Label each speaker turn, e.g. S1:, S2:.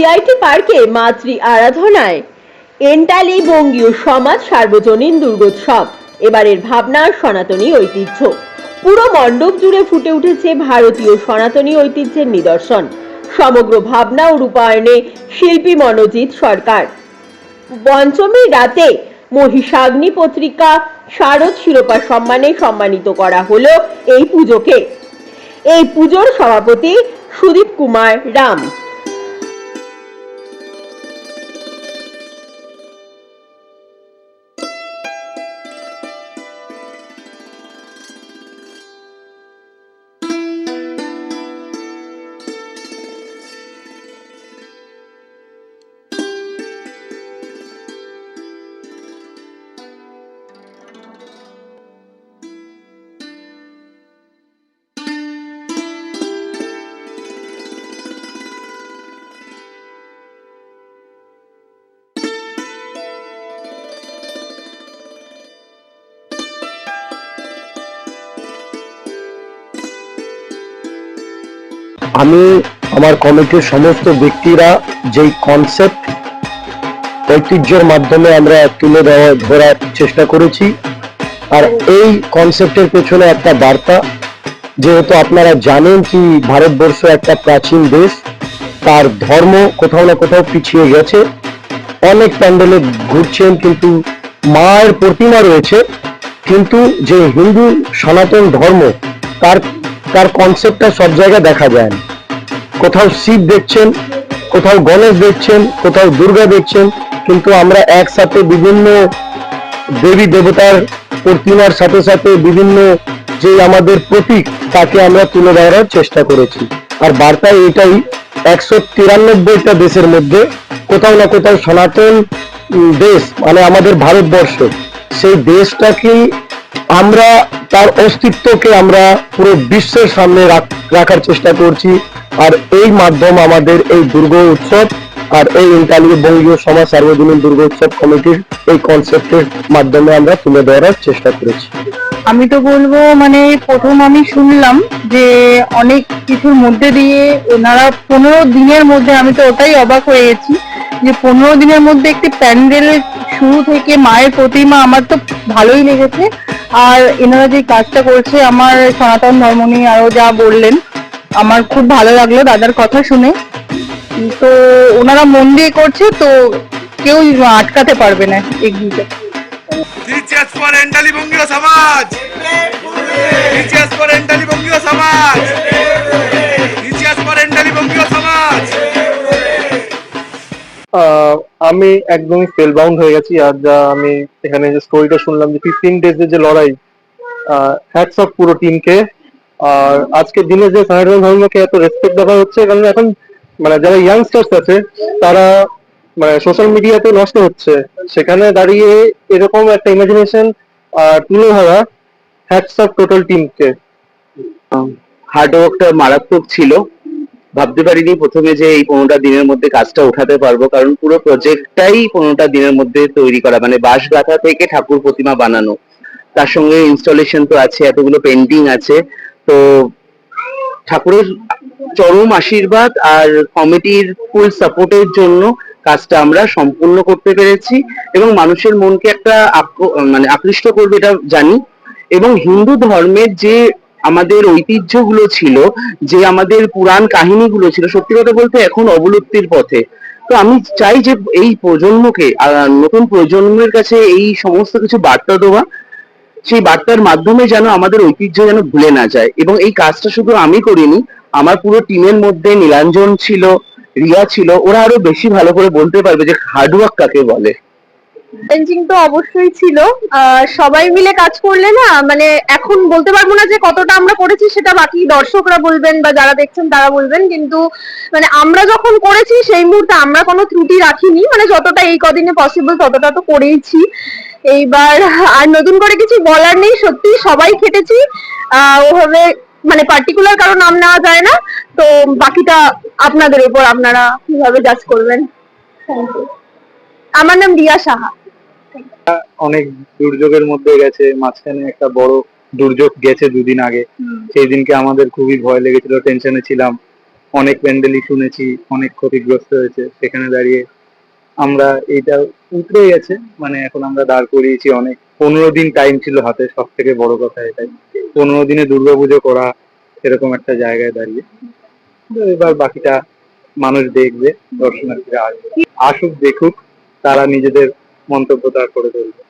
S1: Society পার্কে মাতৃ আরাধনায় এন্টালি বঙ্গীয় সমাজ সার্বজনীন দুর্গোৎসব। এবারের ভাবনা সনাতনী ঐতিহ্য। পুরো মণ্ডপ জুড়ে ফুটে উঠেছে ভারতীয় সনাতনী ঐতিহ্যের নিদর্শন। সমগ্র ভাবনা ও রূপায়ণে শিল্পী মনোজিৎ সরকার। পঞ্চমী রাতে মহিষাগ্নি পত্রিকা শারদ শিরোপা সম্মানে সম্মানিত করা হলো এই পুজোকে। এই পুজোর সভাপতি সুদীপ কুমার রাম।
S2: আমি আমার কমিটির সমস্ত ব্যক্তিরা যেই কনসেপ্ট ঐতিহ্যের মাধ্যমে আমরা তুলে ধরার চেষ্টা করেছি। আর এই কনসেপ্টের পেছনে একটা বার্তা, যেহেতু আপনারা জানেন কি ভারতবর্ষ একটা প্রাচীন দেশ, তার ধর্ম কোথাও না কোথাও পিছিয়ে গেছে। অনেক প্যান্ডেলে ঘুরছেন, কিন্তু মায়ের প্রতিমা রয়েছে। কিন্তু যে হিন্দু সনাতন ধর্ম, তার তার কনসেপ্টটা সব জায়গায় দেখা যায় না। কোথাও শিব দেখছেন, কোথাও গণেশ দেখছেন, কোথাও দুর্গা দেখছেন, কিন্তু আমরা একসাথে বিভিন্ন দেবী দেবতার প্রতিমার সাথে সাথে বিভিন্ন যে আমাদের প্রতীক, তাকে আমরা তুলে ধরার চেষ্টা করেছি। আর বার্তা এটাই, একশো তিরানব্বইটা দেশের মধ্যে কোথাও না কোথাও সনাতন দেশ মানে আমাদের ভারতবর্ষ, সেই দেশটাকেই আমরা তার অস্তিত্বকে আমরা পুরো বিশ্বের সামনে রাখার চেষ্টা করছি। আর এই মাধ্যম আমাদের এই দুর্গ উৎসব আর এই ইন্টারভিউ বঙ্গীয় সমাজ সার্বজনীন দুর্গা উৎসব কমিটির এই কনসেপ্টের মাধ্যমে আমরা তুলে ধরার চেষ্টা করেছি।
S3: আমি তো বলব মানে প্রথম আমি শুনলাম যে অনেক কিছুর মধ্যে দিয়ে ওনারা পনেরো দিনের মধ্যে, আমি তো ওটাই অবাক হয়ে গেছি, যে পনেরো দিনের মধ্যে একটি প্যান্ডেল শুরু থেকে মায়ের প্রতিমা আমার তো ভালোই লেগেছে। আর এনারা যে কাজটা করছে আমার সনাতন ধর্ম নিয়ে আরও যা বললেন আমার খুব ভালো লাগল দাদার কথা শুনে। তো ওনারা মন দিয়ে করছে তো কেউ আটকাতে পারবে না এগিয়ে
S4: টিচার্স ফর এন্টালি বঙ্গীয় সমাজ টিচার্স ফর বঙ্গীয় সমাজ টিচার্স ফর বঙ্গীয় সমাজ
S5: আহ, আমি একদমই স্পেল বাউন্ড হয়ে গেছি, আর যা আমি এখানে যে স্টোরিটা শুনলাম যে ফিফটিন ডেজের যে লড়াই হ্যাটস অফ পুরো টিমকে আর আজকের দিনে যে সনাতন ধর্মকে এত রেসপেক্ট দেওয়া হচ্ছে, কারণ এখন মানে যারা ইয়াংস্টার্স আছে, তারা মানে সোশ্যাল মিডিয়াতে নষ্ট হচ্ছে। সেখানে দাঁড়িয়ে এরকম একটা ইমাজিনেশন আর তুলে ধরা হ্যাটস অফ টোটাল টিমকে
S6: হার্ডওয়ার্কটা মারাত্মক ছিল। ভাবতে পারিনি প্রথমে যে এই পনেরোটা দিনের মধ্যে কাজটা উঠাতে পারব, কারণ পুরো প্রজেক্টটাই পনেরোটা দিনের মধ্যে তৈরি করা মানে বাঁশ গাঁথা থেকে ঠাকুর প্রতিমা বানানো। তার সঙ্গে ইনস্টলেশন তো আছে, এতগুলো পেন্টিং আছে। তো ঠাকুরের চরম আশীর্বাদ আর কমিটির ফুল সাপোর্টের জন্য কাজটা আমরা সম্পূর্ণ করতে পেরেছি এবং মানুষের মনকে একটা মানে আকৃষ্ট করবে এটা জানি। এবং হিন্দু ধর্মের যে আমাদের ঐতিহ্যগুলো ছিল যে আমাদের পুরাণ কাহিনীগুলো ছিল। সত্যি কথা বলতে এখন অবলুপ্তির পথে। তো আমি চাই যে এই প্রজন্মকে নতুন প্রজন্মের কাছে এই সমস্ত কিছু বার্তা দেওয়া, সেই বার্তার মাধ্যমে যেন আমাদের ঐতিহ্য যেন ভুলে না যায়। এবং এই কাজটা শুধু আমি করিনি, আমার পুরো টিমের মধ্যে নীলাঞ্জন ছিল, রিয়া ছিল, ওরা আরও বেশি ভালো করে বলতে পারবে যে হার্ডওয়ার্ক কাকে বলে।
S3: চ্যালেঞ্জিং তো অবশ্যই ছিল। সবাই মিলে কাজ করলে না মানে এখন বলতে পারব না যে কতটা আমরা করেছি, সেটা বাকি দর্শকরা বলবেন বা যারা দেখছেন তারা বলবেন। কিন্তু মানে আমরা যখন করেছি, সেই মুহূর্তে আমরা কোনো ত্রুটি রাখিনি। মানে যতটা এই কদিনে পসিবল ততটা তো করেইছি। এইবার আর নতুন করে কিছু বলার নেই সত্যি সবাই খেটেছি। ওভাবে মানে পার্টিকুলার কারও নাম নেওয়া যায় না। তো বাকিটা আপনাদের উপর আপনারা কীভাবে জাজ করবেন? থ্যাংক ইউ আমার নাম রিয়া সাহা।
S5: অনেক দুর্যোগের মধ্যে গেছে মাঝখানে একটা বড় দুর্যোগ গেছে দুদিন আগে। সেই দিনকে আমাদের খুবই ভয় লেগেছিল টেনশনে ছিলাম। অনেক প্যান্ডেলই শুনেছি অনেক ক্ষতিগ্রস্ত হয়েছে। সেখানে দাঁড়িয়ে আমরা এইটা উতরে গেছে মানে এখন আমরা দাঁড় করিয়েছি অনেক। পনেরো দিন টাইম ছিল হাতে সব থেকে বড় কথা এটাই। পনেরো দিনে দুর্গাপুজো করা এরকম একটা জায়গায় দাঁড়িয়ে। এবার বাকিটা মানুষ দেখবে দর্শনার্থীরা আসবে। আসুক দেখুক তারা নিজেদের মন্তব্য তার করে তুলবে